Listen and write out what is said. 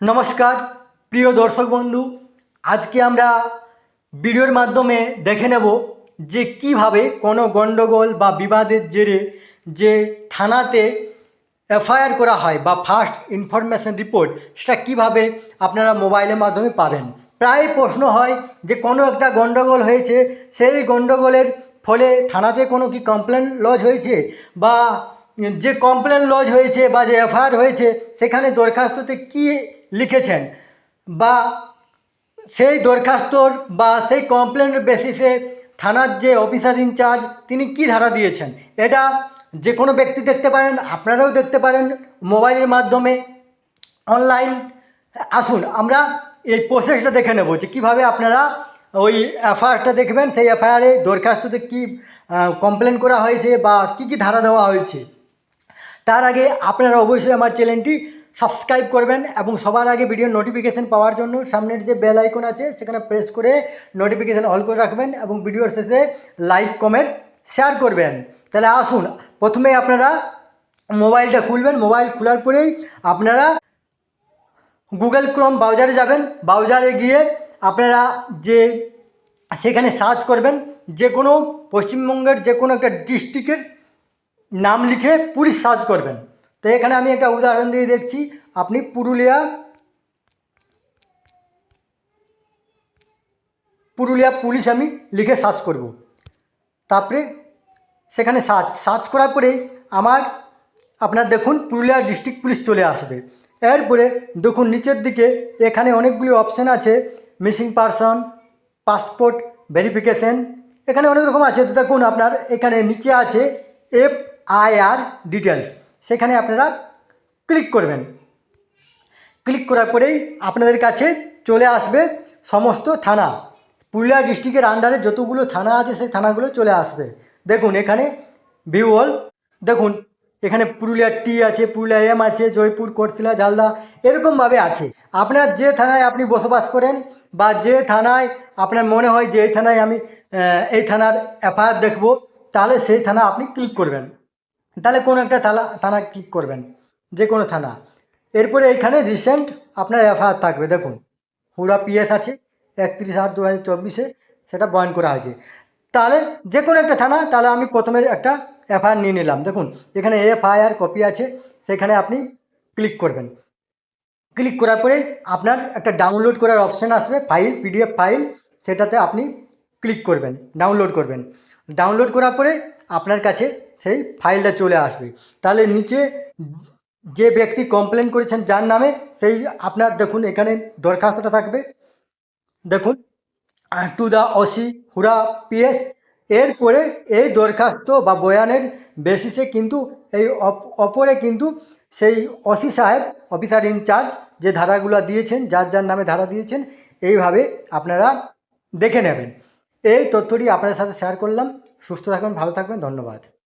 নমস্কার, প্রিয় দর্শক বন্ধু। আজকে আমরা ভিডিওর মাধ্যমে দেখে নেব যে কীভাবে কোনো গণ্ডগোল বা বিবাদের জেরে যে থানাতে এফআইআর করা হয় বা ফার্স্ট ইনফরমেশন রিপোর্ট, সেটা কীভাবে আপনারা মোবাইলের মাধ্যমে পাবেন। প্রায় প্রশ্ন হয় যে কোনো একটা গণ্ডগোল হয়েছে, সেই গণ্ডগোলের ফলে থানাতে কোনো কি কমপ্লেন লজ হয়েছে? বা যে কমপ্লেন লজ হয়েছে বা যে এফআইআর হয়েছে, সেখানে দরখাস্ততে কি লিখেছেন বা সেই দরখাস্তর বা সেই কমপ্লেনের বেসিসে থানার যে অফিসার ইনচার্জ তিনি কি ধারা দিয়েছেন? এটা যে কোনো ব্যক্তি দেখতে পারেন, আপনারাও দেখতে পারেন মোবাইলের মাধ্যমে অনলাইন আসুন, আমরা এই প্রসেসটা দেখে নেব যে কীভাবে আপনারা ওই এফআইআরটা দেখবেন, সেই এফআইআরে দরখাস্ততে কী কমপ্লেন করা হয়েছে বা কী কী ধারা দেওয়া হয়েছে। তার আগে আপনারা অবশ্যই আমার চ্যানেলটি সাবস্ক্রাইব করবেন এবং সবার আগে ভিডিও নোটিফিকেশান পাওয়ার জন্য সামনের যে বেল আইকন আছে, সেখানে প্রেস করে নোটিফিকেশান অল করে রাখবেন এবং ভিডিওর শেষে লাইক কমেন্ট শেয়ার করবেন। তাহলে আসুন, প্রথমে আপনারা মোবাইলটা খুলবেন। মোবাইল খোলার পরেই আপনারা গুগল ক্রোম ব্রাউজারে যাবেন। ব্রাউজারে গিয়ে আপনারা যে সেখানে সার্চ করবেন, যে কোনো পশ্চিমবঙ্গের যে কোনো একটা ডিস্ট্রিক্টের নাম লিখে পুলিশ সার্চ করবেন। তো এখানে আমি একটা উদাহরণ দিয়ে দেখছি। আপনি পুরুলিয়া পুরুলিয়া পুলিশ আমি লিখে সার্চ করব। তারপরে সেখানে সার্চ সার্চ করার পরে আমার, আপনার দেখুন পুরুলিয়া ডিস্ট্রিক্ট পুলিশ চলে আসবে। এরপরে দেখুন নিচের দিকে এখানে অনেকগুলি অপশান আছে, মিসিং পারসন, পাসপোর্ট ভেরিফিকেশন, এখানে অনেক রকম আছে। তো দেখুন আপনার এখানে নিচে আছে এফ আই আর ডিটেলস সেখানে আপনারা ক্লিক করবেন। ক্লিক করার পরেই আপনাদের কাছে চলে আসবে সমস্ত থানা। পুরুলিয়া ডিস্ট্রিক্টের আন্ডারে যতগুলো থানা আছে, সেই থানাগুলো চলে আসবে। দেখুন, এখানে ভিউ অল দেখুন, এখানে পুরুলিয়া টি আছে, পুরুলিয়া এম আছে, জয়পুর, কোটশিলা জালদা এরকমভাবে আছে। আপনার যে থানায় আপনি বসবাস করেন বা যে থানায় আপনার মনে হয় যে এই থানায় আমি এই থানার এফআইআর দেখব, তাহলে সেই থানা আপনি ক্লিক করবেন। তাহলে কোনো একটা থানা থানা ক্লিক করবেন যে কোনো থানা। এরপরে এইখানে রিসেন্ট আপনার এফআইআর থাকবে, দেখুন। হুড়া পিএস আছে, একত্রিশ আট দু হাজার চব্বিশে সেটা বয়ন করা হয়েছে। তাহলে যে কোনো একটা থানা, তাহলে আমি প্রথমে একটা এফআইআর নিয়ে নিলাম। দেখুন, এখানে এফআইআর কপি আছে, সেখানে আপনি ক্লিক করবেন। ক্লিক করার পরে আপনার একটা ডাউনলোড করার অপশান আসবে ফাইল পিডিএফ ফাইল সেটাতে আপনি ক্লিক করবেন ডাউনলোড করবেন। ডাউনলোড করার পরে আপনার কাছে সেই ফাইলটা চলে আসবে। তাহলে নিচে যে ব্যক্তি কমপ্লেন করেছেন যার নামে সেই আপনার দেখুন এখানে দরখাস্তটা থাকবে। দেখুন to the OC Hura PS এরপরে এই দরখাস্ত বা বয়ানের বেসিসে কিন্তু এই অপ- অপরে কিন্তু সেই অসি সাহেব অফিসার ইনচার্জ যে ধারাগুলো দিয়েছেন, যার যার নামে ধারা দিয়েছেন, এইভাবে আপনারা দেখে নেবেন। এই তথ্যটি আপনাদের সাথে শেয়ার করলাম। সুস্থ থাকবেন ভালো থাকবেন, ধন্যবাদ।